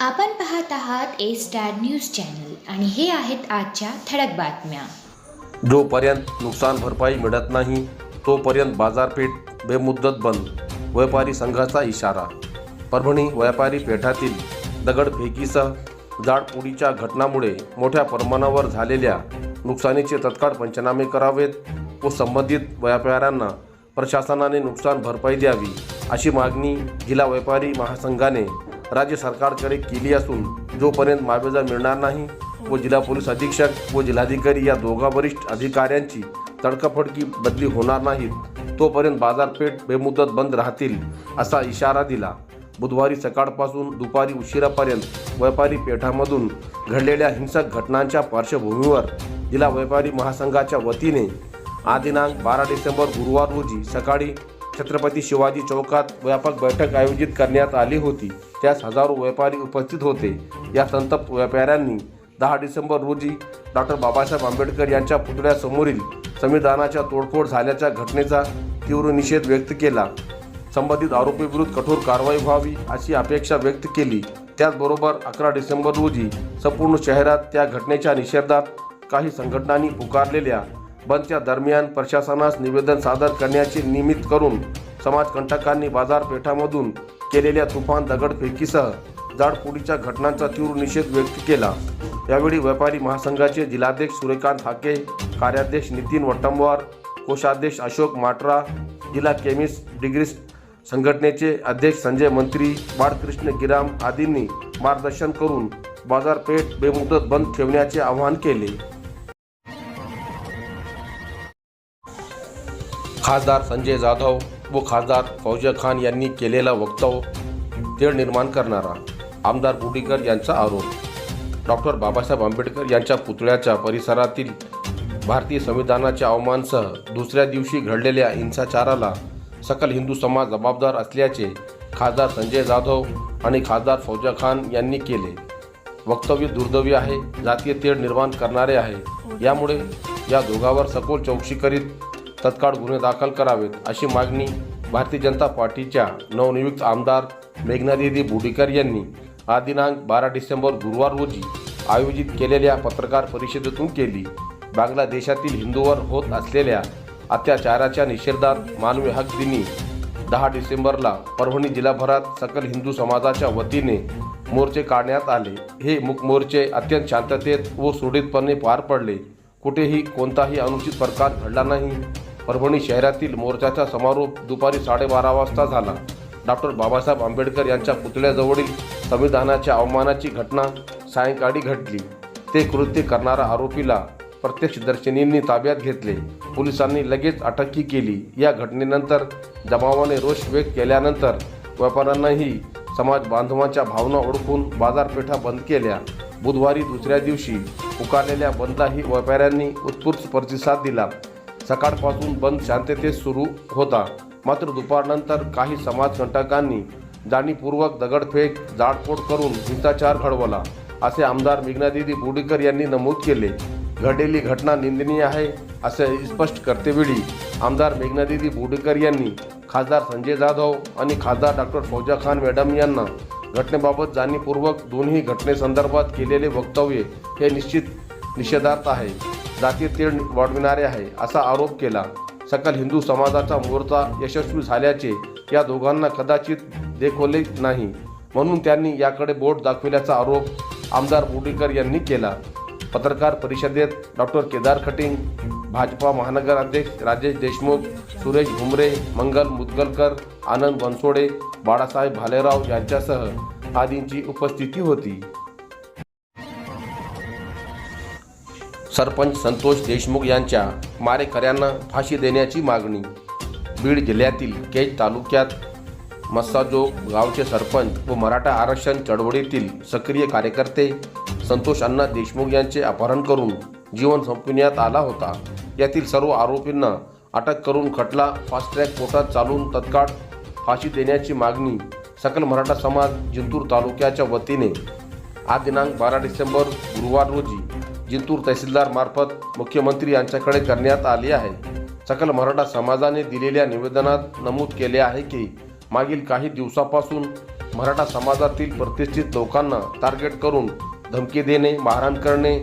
आपण पाहत आहात ए स्टार न्यूज चॅनल आणि हे आहेत आजच्या ठळक बातम्या. जोपर्यंत नुकसान भरपाई मिळत नाही तोपर्यंत बाजारपेठ बेमुद्दत बंद व्यापारी संघाचा इशारा. परभणी व्यापारी पेठातील दगडफेकीसह जाडपोडीच्या घटनामुळे मोठ्या प्रमाणावर झालेल्या नुकसानीचे तत्काळ पंचनामे करावेत व संबंधित व्यापाऱ्यांना प्रशासनाने नुकसान भरपाई द्यावी अशी मागणी जिल्हा व्यापारी महासंघाने राज्य सरकारकडे केली असून जोपर्यंत मावेजा मिळणार नाही व जिल्हा पोलीस अधीक्षक व जिल्हाधिकारी या दोघा वरिष्ठ अधिकाऱ्यांची तडकाफडकी बदली होणार नाहीत तोपर्यंत बाजारपेठ बेमुदत बंद राहतील असा इशारा दिला. बुधवारी सकाळपासून दुपारी उशिरापर्यंत व्यापारी पेठामधून घडलेल्या हिंसक घटनांच्या पार्श्वभूमीवर जिल्हा व्यापारी महासंघाच्या वतीने आदिनांक बारा डिसेंबर गुरुवार रोजी सकाळी छत्रपती शिवाजी चौकात व्यापक बैठक आयोजित करण्यात आली होती. त्यास हजारो व्यापारी उपस्थित होते. या संतप्त व्यापाऱ्यांनी दहा डिसेंबर रोजी डॉक्टर बाबासाहेब आंबेडकर यांच्या पुतळ्यासमोरील संविधानाच्या तोडफोड झाल्याच्या घटनेचा तीव्र निषेध व्यक्त केला. संबंधित आरोपीविरुद्ध कठोर कारवाई व्हावी अशी अपेक्षा व्यक्त केली. त्याचबरोबर अकरा डिसेंबर रोजी संपूर्ण शहरात त्या घटनेच्या निषेधात काही संघटनांनी पुकारलेल्या बंदच्या दरम्यान प्रशासनास निवेदन सादर करण्याचे निमित्त करून समाजकंटकांनी बाजारपेठामधून केलेल्या तुफान दगडफेकीसह जाडपोडीच्या घटनांचा तीव्र निषेध व्यक्त केला. यावेळी व्यापारी महासंघाचे जिल्हाध्यक्ष सूर्यकांत हाके कार्याध्यक्ष नितीन वट्टमवार कोषाध्यक्ष अशोक माटरा जिल्हा केमिस्ट डिग्री संघटनेचे अध्यक्ष संजय मंत्री बाळकृष्ण गिराम आदींनी मार्गदर्शन करून बाजारपेठ बेमुदत बंद ठेवण्याचे आवाहन केले. खासदार संजय जाधव व खासदार फौजिया खान यांनी केलेला वक्तव्य तेढ निर्माण करणारा आमदार बुडीकर यांचा आरोप. डॉक्टर बाबासाहेब आंबेडकर यांच्या पुतळ्याच्या परिसरातील भारतीय संविधानाच्या अवमानसह दुसऱ्या दिवशी घडलेल्या हिंसाचाराला सकल हिंदू समाज जबाबदार असल्याचे खासदार संजय जाधव आणि खासदार फौजा खान यांनी केले. वक्तव्य दुर्दैवी आहे जातीय तेढ निर्माण करणारे आहे. यामुळे या दोघांवर सखोल चौकशी करीत तत्काळ गुन्हे दाखल करावेत अशी मागणी भारतीय जनता पार्टीच्या नवनियुक्त आमदार मेघनादिदी बुडीकर यांनी हा दिनांक बारा डिसेंबर गुरुवार रोजी आयोजित केलेल्या पत्रकार परिषदेतून केली. बांगलादेशातील हिंदूवर होत असलेल्या अत्याचाराच्या निषेधात मानवी हक दिनी दहा डिसेंबरला परभणी जिल्हाभरात सकल हिंदू समाजाच्या वतीने मोर्चे काढण्यात आले. हे मुक मोर्चे अत्यंत शांततेत व सुरळीतपणे पार पडले. कुठेही कोणताही अनुचित प्रकार घडला नाही. परभणी शहरातील मोर्चाचा समारोप दुपारी साडेबारा वाजता झाला. डॉक्टर बाबासाहेब आंबेडकर यांच्या पुतळ्याजवळील संविधानाच्या अवमानाची घटना सायंकाळी घडली. ते कृत्य करणारा आरोपीला प्रत्यक्षदर्शिनींनी ताब्यात घेतले. पोलिसांनी लगेच अटकही केली. या घटनेनंतर जमावाने रोष व्यक्त केल्यानंतर व्यापाऱ्यांनाही समाज बांधवांच्या भावना ओळखून बाजारपेठा बंद केल्या. बुधवारी दुसऱ्या दिवशी पुकारलेल्या बंदलाही व्यापाऱ्यांनी उत्स्फूर्त प्रतिसाद दिला. सकाळपासून बंद शांततेत सुरू होता. मात्र दुपारनंतर काही समाजकंटकांनी जाणीवपूर्वक दगडफेक जाडफोड करून हिंसाचार घडवला असे आमदार मेघनादिदी बोडीकर यांनी नमूद केले. घडलेली घटना निंदनीय आहे असे स्पष्ट करतेवेळी आमदार मेघनादिदी बोडीकर यांनी खासदार संजय जाधव आणि खासदार डॉक्टर फौजा खान मॅडम यांना घटनेबाबत जाणीवपूर्वक दोन्ही घटनेसंदर्भात केलेले वक्तव्य हे निश्चित निषेधार्थ आहे. जातीय तेढ वाढविणारे आहे असा आरोप केला. सकल हिंदू समाजाचा मोर्चा यशस्वी झाल्याचे या दोघांना कदाचित देखवले नाही. म्हणून त्यांनी याकडे बोट दाखविल्याचा आरोप आमदार बोडीकर यांनी केला. पत्रकार परिषदेत डॉक्टर केदार खटिंग भाजपा महानगर अध्यक्ष राजेश देशमुख सुरेश भुमरे मंगल मुदगलकर आनंद बनसोडे बाळासाहेब भालेराव यांच्यासह आदींची उपस्थिती होती. सरपंच संतोष देशमुख यांच्या मारेकऱ्यांना फाशी देण्याची मागणी. बीड जिल्ह्यातील केज तालुक्यात मस्साजोग गावचे सरपंच व मराठा आरक्षण चळवळीतील सक्रिय कार्यकर्ते संतोष अण्णा देशमुख यांचे अपहरण करून जीवन संपविण्यात आला होता. यातील सर्व आरोपींना अटक करून खटला फास्ट ट्रॅक कोर्टात चालून तत्काळ फाशी देण्याची मागणी सकल मराठा समाज जिंतूर तालुक्याच्या वतीने आज दिनांक बारा डिसेंबर गुरुवार रोजी जिंतूर तहसीलदारमार्फत मुख्यमंत्री यांच्याकडे करण्यात आली आहे. सकल मराठा समाजाने दिलेल्या निवेदनात नमूद केले आहे की मागील काही दिवसापासून मराठा समाजातील प्रतिष्ठित लोकांना टार्गेट करून धमकी देणे मारहाण करणे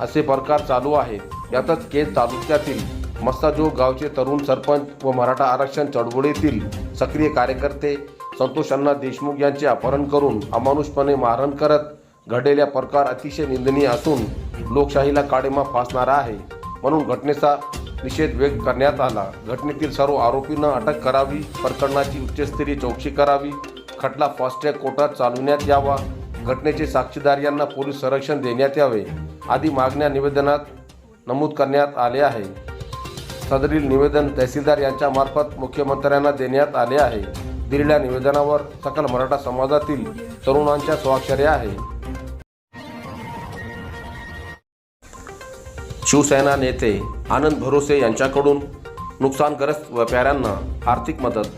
असे प्रकार चालू आहेत. यातच केज तालुक्यातील मस्ताजोग गावचे तरुण सरपंच व मराठा आरक्षण चळवळीतील सक्रिय कार्यकर्ते संतोष अण्णा देशमुख यांचे अपहरण करून अमानुषपणे मारहाण करत घडलेल्या प्रकार अतिशय निंदनीय असून लोकशाहीला काळेमा फासणारा आहे. म्हणून घटनेचा निषेध व्यक्त करण्यात आला. घटनेतील सर्व आरोपींना अटक करावी प्रकरणाची उच्चस्तरीय चौकशी करावी खटला फास्ट ट्रॅक कोर्टात चालवण्यात यावा घटनेचे साक्षीदार यांना पोलीस संरक्षण देण्यात यावे आदी मागण्या निवेदनात नमूद करण्यात आले आहे. सदरील निवेदन तहसीलदार यांच्या मार्फत मुख्यमंत्र्यांना देण्यात आले आहे. दिलेल्या निवेदनावर सकल मराठा समाजातील तरुणांच्या स्वाक्षऱ्या आहे. शिवसेना नेते आनंद भरोसे यांच्याकडून नुकसानग्रस्त व्यापाऱ्यांना आर्थिक मदत.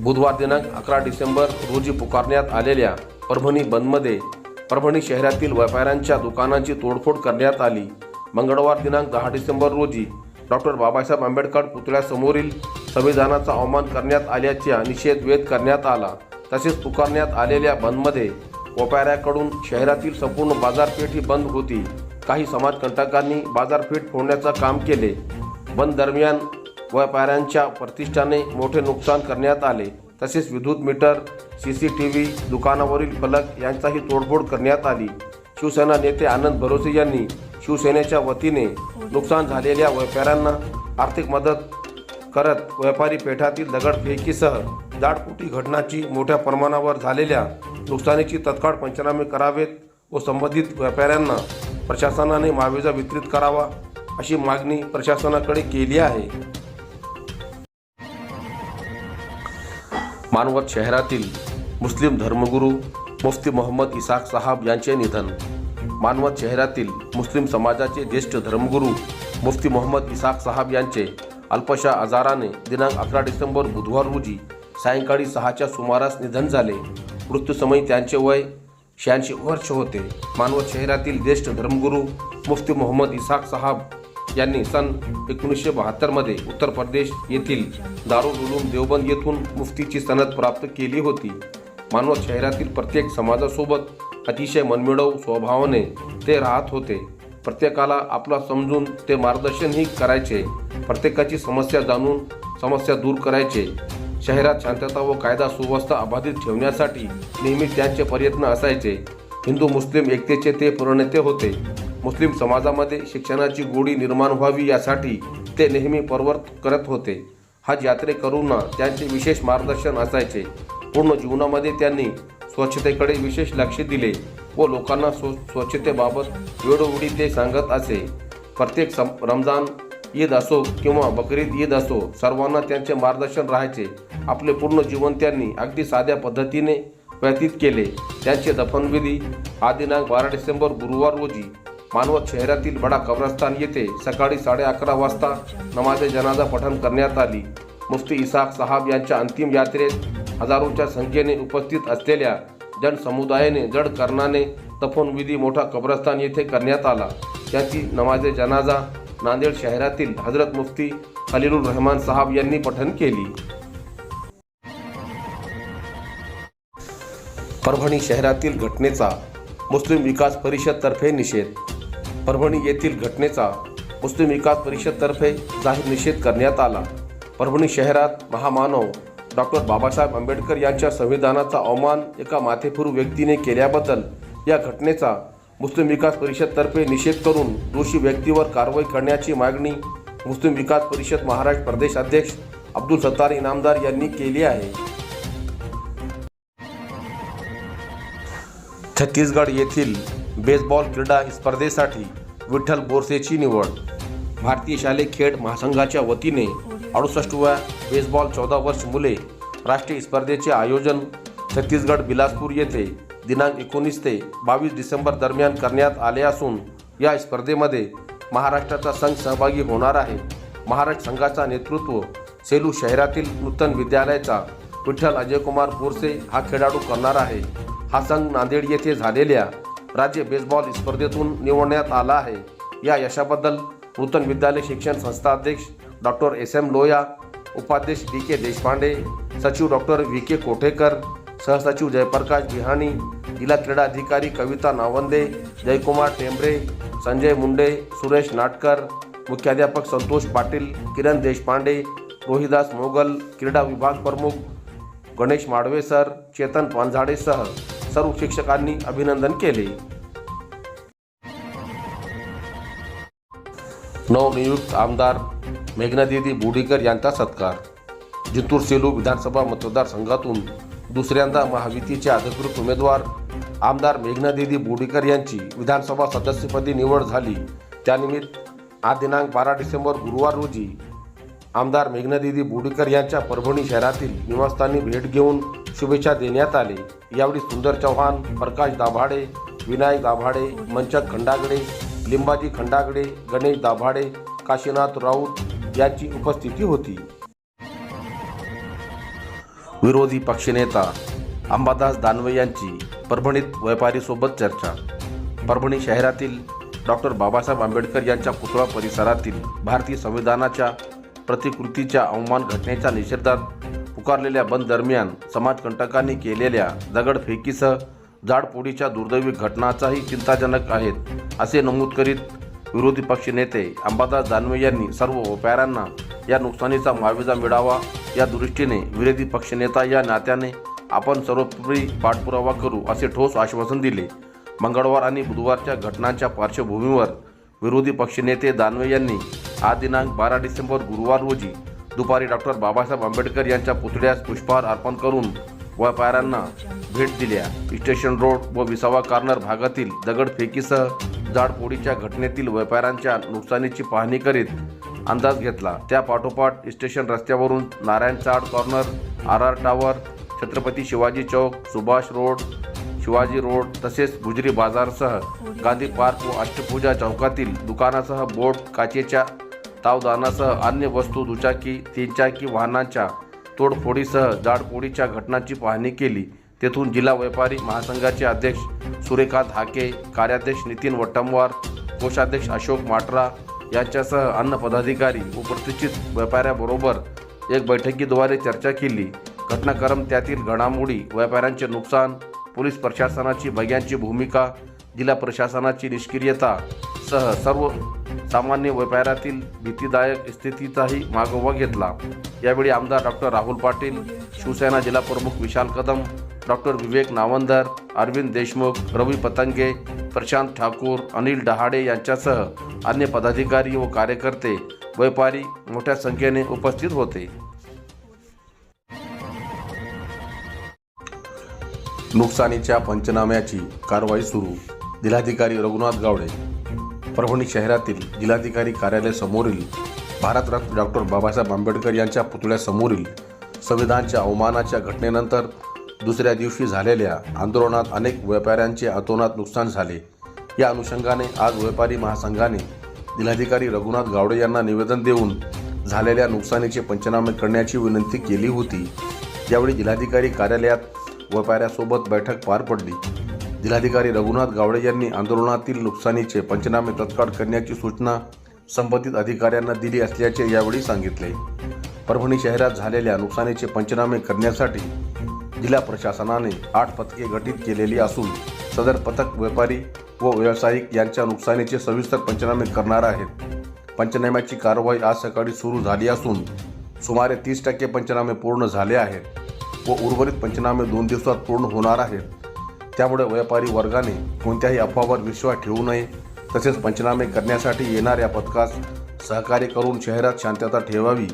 बुधवार दिनांक अकरा डिसेंबर रोजी पुकारण्यात आलेल्या परभणी बंदमध्ये परभणी शहरातील व्यापाऱ्यांच्या दुकानांची तोडफोड करण्यात आली. मंगळवार दिनांक दहा डिसेंबर रोजी डॉक्टर बाबासाहेब आंबेडकर पुतळ्यासमोरील संविधानाचा अवमान करण्यात आल्याचा निषेध व्यक्त करण्यात आला. तसेच पुकारण्यात आलेल्या बंदमध्ये व्यापाऱ्याकडून शहरातील संपूर्ण बाजारपेठ ही बंद होती. काही समाजकंटकांनी बाजारपेठ फोडण्याचं काम केले. बंद दरम्यान व्यापाऱ्यांच्या प्रतिष्ठाने मोठे नुकसान करण्यात आले. तसेच विद्युत meter C C T V दुकानावरील फलक यांचाही तोडफोड करण्यात आली. शिवसेना नेते आनंद भरोसे यांनी शिवसेनेच्या वतीने नुकसान झालेल्या व्यापाऱ्यांना आर्थिक मदत करत व्यापारी पेठातील दगडफेकीसह दाटपुटी घटनाची मोठ्या प्रमाणावर झालेल्या नुकसानीची तत्काळ पंचनामे करावेत व संबंधित व्यापाऱ्यांना प्रशासनाने मावेजा वितरित करावा अशी मागणी प्रशासनाकडे केली आहे. मानवत शहरातील मुस्लिम धर्मगुरू मुफ्ती मोहम्मद इसाक साहब यांचे निधन. मानवत शहरातील मुस्लिम समाजाचे ज्येष्ठ धर्मगुरू मुफ्ती मोहम्मद इसाक साहब यांचे अल्पशा आजाराने दिनांक अकरा डिसेंबर बुधवार रोजी सायंकाळी सहाच्या सुमारास निधन झाले. मृत्यूसमयी त्यांचे वय शहाऐंशी वर्ष होते. मानवत शहरातील ज्येष्ठ धर्मगुरू मुफ्ती मोहम्मद इसाक साहब यांनी सन एकोणीसशे बहात्तरमध्ये उत्तर प्रदेश येथील दारुल उलूम देवबंद येथून मुफ्तीची सनद प्राप्त केली होती. मानवत शहरातील प्रत्येक समाजासोबत अतिशय मनमिळव स्वभावाने ते राहत होते. प्रत्येकाला आपला समजून ते मार्गदर्शनही करायचे. प्रत्येकाची समस्या जाणून समस्या दूर करायचे. शहरात शांतता व कायदा सुव्यवस्था अबाधित ठेवण्यासाठी नेहमी त्यांचे प्रयत्न असायचे. हिंदू मुस्लिम एकतेचे ते प्रणेते होते. मुस्लिम समाजामध्ये शिक्षणाची गोडी निर्माण व्हावी यासाठी ते नेहमी परवर्त करत होते. हज यात्रेकरूंना त्यांचे विशेष मार्गदर्शन असायचे. पूर्ण जीवनामध्ये त्यांनी स्वच्छतेकडे विशेष लक्ष दिले व लोकांना स्व स्वच्छतेबाबत वेळोवेळी ते सांगत असे. प्रत्येक सम रमजान ईद असो किंवा बकरीद ईद असो सर्वांना त्यांचे मार्गदर्शन राहायचे. आपले पूर्ण जीवन त्यांनी अगदी साध्या पद्धतीने व्यतीत केले. त्यांचे दफनविधी हा दिनांक बारा डिसेंबर गुरुवार रोजी मानवत शहरातील बडा कब्रस्तान येथे सकाळी साडे अकरा वाजता नमाजे जनाजा पठण करण्यात आली. मुफ्ती इसाक साहब यांच्या अंतिम यात्रेत हजारोच्या संख्येने उपस्थित असलेल्या जनसमुदायाने जड कर्णाने दफनविधी मोठा कब्रस्तान येथे करण्यात आला. त्याची नमाजे जनाजा नांदेड शहरातील हजरत मुफ्ती खलीलुर रहमान साहब यांनी पठण केली. परभणी शहरातील घटनेचा मुस्लिम विकास परिषदतर्फे निषेध. परभणी येथील घटनेचा मुस्लिम विकास परिषदतर्फे जाहीर निषेध करण्यात आला. परभणी शहरात महामानव डॉक्टर बाबासाहेब आंबेडकर यांच्या संविधानाचा अवमान एका माथेफिरू व्यक्तीने केल्याबद्दल या घटनेचा मुस्लिम विकास परिषदतर्फे निषेध करून दोषी व्यक्तीवर कारवाई करण्याची मागणी मुस्लिम विकास परिषद महाराष्ट्र प्रदेश अध्यक्ष अब्दुल सत्तार इनामदार यांनी केली आहे. छत्तीसगड येथील बेसबॉल क्रीडा स्पर्धेसाठी विठ्ठल बोरसेची निवड. भारतीय शालेय खेळ महासंघाच्या वतीने अडुसष्टव्या बेसबॉल चौदा वर्ष मुले राष्ट्रीय स्पर्धेचे आयोजन छत्तीसगड बिलासपूर येथे दिनांक एकोणीस ते बावीस डिसेंबर दरम्यान करण्यात आले असून या स्पर्धेमध्ये महाराष्ट्राचा संघ सहभागी होणार आहे. महाराष्ट्र संघाचा नेतृत्व सेलू शहरातील नूतन विद्यालयाचा विठ्ठल अजयकुमार बोरसे हा खेळाडू करणार आहे. हा संघ नांदेड येथे झालेल्या राज्य बेसबॉल स्पर्धेतून निवडण्यात आला आहे. या यशाबद्दल नूतन विद्यालय शिक्षण संस्था अध्यक्ष डॉक्टर एस एम लोया उपाध्यक्ष डी के देशपांडे सचिव डॉक्टर व्ही के कोठेकर सहसचिव जयप्रकाश बिहाणी जिल्हा क्रीडा अधिकारी कविता नावंदे जयकुमार टेंबरे संजय मुंडे सुरेश नाटकर मुख्याध्यापक संतोष पाटील किरण देशपांडे रोहिदास मोगल क्रीडा विभाग प्रमुख गणेश माडवे सर चेतन पानझाडेसह सर्व शिक्षकांनी अभिनंदन केले. नवनियुक्त आमदार मेघनादिदी बुडीकर यांचा सत्कार. जिंतूर सेलू विधानसभा मतदारसंघातून दुसऱ्यांदा महायुतीचे अधिकृत उमेदवार आमदार मेघनादिदी बुडीकर यांची विधानसभा सदस्यपदी निवड झाली. त्यानिमित्त आज दिनांक बारा डिसेंबर गुरुवार रोजी आमदार मेघनादिदी बुडीकर यांच्या परभणी शहरातील निवासस्थानी भेट घेऊन शुभेच्छा देण्यात आले. यावेळी सुंदर चव्हाण प्रकाश दाभाडे विनायक दाभाडे मंचक खंडागडे लिंबाजी खंडागडे गणेश दाभाडे काशीनाथ राऊत यांची उपस्थिती होती. विरोधी पक्षनेता अंबादास दानवे यांची परभणीत व्यापारीसोबत चर्चा. परभणी शहरातील डॉक्टर बाबासाहेब आंबेडकर यांच्या पुतळा परिसरातील भारतीय संविधानाच्या प्रतिकृतीच्या अवमान घटनेच्या निषेधात पुकारलेल्या बंद दरम्यान समाजकंटकांनी केलेल्या दगडफेकीसह जाडपोडीच्या दुर्दैवी घटनाचाही चिंताजनक आहेत असे नमूद करीत विरोधी पक्षनेते अंबादास दानवे यांनी सर्व व्यापाऱ्यांना या नुकसानीचा मुआविजा मिळावा या दृष्टीने विरोधी पक्षनेता या नात्याने आपण सर्वोपरी पाठपुरावा करू असे ठोस आश्वासन दिले. मंगळवार आणि बुधवारच्या घटनांच्या पार्श्वभूमीवर विरोधी पक्षनेते दानवे यांनी हा दिनांक बारा डिसेंबर गुरुवार रोजी दुपारी डॉक्टर बाबासाहेब आंबेडकर यांच्या पुतळ्यास पुष्पहार अर्पण करून व्यापाऱ्यांना भेट दिल्या स्टेशन रोड व विसावा कार्नर भागातील दगडफेकीसह जाडपोडीच्या घटनेतील व्यापाऱ्यांच्या नुकसानीची पाहणी करीत अंदाज घेतला. त्या पाठोपाठ स्टेशन रस्त्यावरून Narayan Chad corner R R tower Chhatrapati Shivaji Chowk Subhash road Shivaji road तसेच गुजरी बाजारसह गांधी पार्क व अष्टपूजा चौकातील दुकानासह बोट काचेच्या तावदानासह अन्य वस्तू दुचाकी तीनचाकी वाहनांच्या तोडफोडीसह जाडपोडीच्या घटनांची पाहणी केली. तेथून जिल्हा व्यापारी महासंघाचे अध्यक्ष सूर्यकांत हाके कार्याध्यक्ष नितीन वट्टमवार कोषाध्यक्ष अशोक माटरा यांच्यासह अन्य पदाधिकारी व प्रतिष्ठित व्यापाऱ्याबरोबर एक बैठकीद्वारे चर्चा केली. घटनाक्रम त्यातील घडामोडी व्यापाऱ्यांचे नुकसान पोलीस प्रशासनाची भग्यांची भूमिका जिल्हा प्रशासनाची निष्क्रियता सह सर्व सामान्य व्यापारातील भीतीदायक स्थितीचाही मागोवा घेतला. यावेळी आमदार डॉक्टर राहुल पाटील शिवसेना जिल्हा प्रमुख विशाल कदम डॉक्टर विवेक नावंदर अरविंद देशमुख रवी पतंगे प्रशांत ठाकूर अनिल डहाडे यांच्यासह अन्य पदाधिकारी व कार्यकर्ते व्यापारी मोठ्या संख्येने उपस्थित होते. नुकसानीच्या पंचनाम्याची कारवाई सुरू जिल्हाधिकारी रघुनाथ गावडे परभणी शहरातील जिल्हाधिकारी कार्यालय समोरील भारतरत्न डॉक्टर बाबासाहेब आंबेडकर यांच्या पुतळ्यासमोरील संविधानच्या अवमानाच्या घटनेनंतर दुसऱ्या दिवशी झालेल्या आंदोलनात अनेक व्यापाऱ्यांचे अतोनात नुकसान झाले. या अनुषंगाने आज व्यापारी महासंघाने जिल्हाधिकारी रघुनाथ गावडे यांना निवेदन देऊन झालेल्या नुकसानीचे पंचनामे करण्याची विनंती केली होती. यावेळी जिल्हाधिकारी कार्यालयात व्यापाऱ्यासोबत बैठक पार पडली. जिल्हाधिकारी रघुनाथ गावडे यांनी आंदोलनातील नुकसानीचे पंचनामे तत्काळ करण्याची सूचना संबंधित अधिकाऱ्यांना दिली असल्याचे यावेळी सांगितले. परभणी शहरात झालेल्या नुकसानीचे पंचनामे करण्यासाठी जिल्हा प्रशासनाने आठ पथके गठीत केलेली असून सदर पथक व्यापारी व व्यावसायिक यांच्या नुकसानीचे सविस्तर पंचनामे करणार आहेत. पंचनाम्याची कारवाई आज सकाळी सुरू झाली असून सुमारे तीस टक्के पंचनामे पूर्ण झाले आहेत व उर्वरित पंचनामे दोन दिवसात पूर्ण होणार आहेत. त्यामुळे व्यापारी वर्गाने कोणत्याही अफवावर विश्वास ठेवू नये. तसेच पंचनामे करण्यासाठी येणाऱ्या पथकास सहकार्य करून शहरात शांतता ठेवावी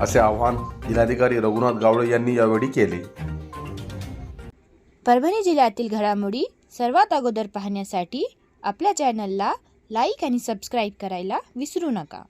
असे आवाहन जिल्हाधिकारी रघुनाथ गावडे यांनी यावेळी केले. परभणी जिल्ह्यातील घडामोडी सर्वात अगोदर पाहण्यासाठी आपल्या चॅनलला लाईक आणि सबस्क्राईब करायला विसरू नका.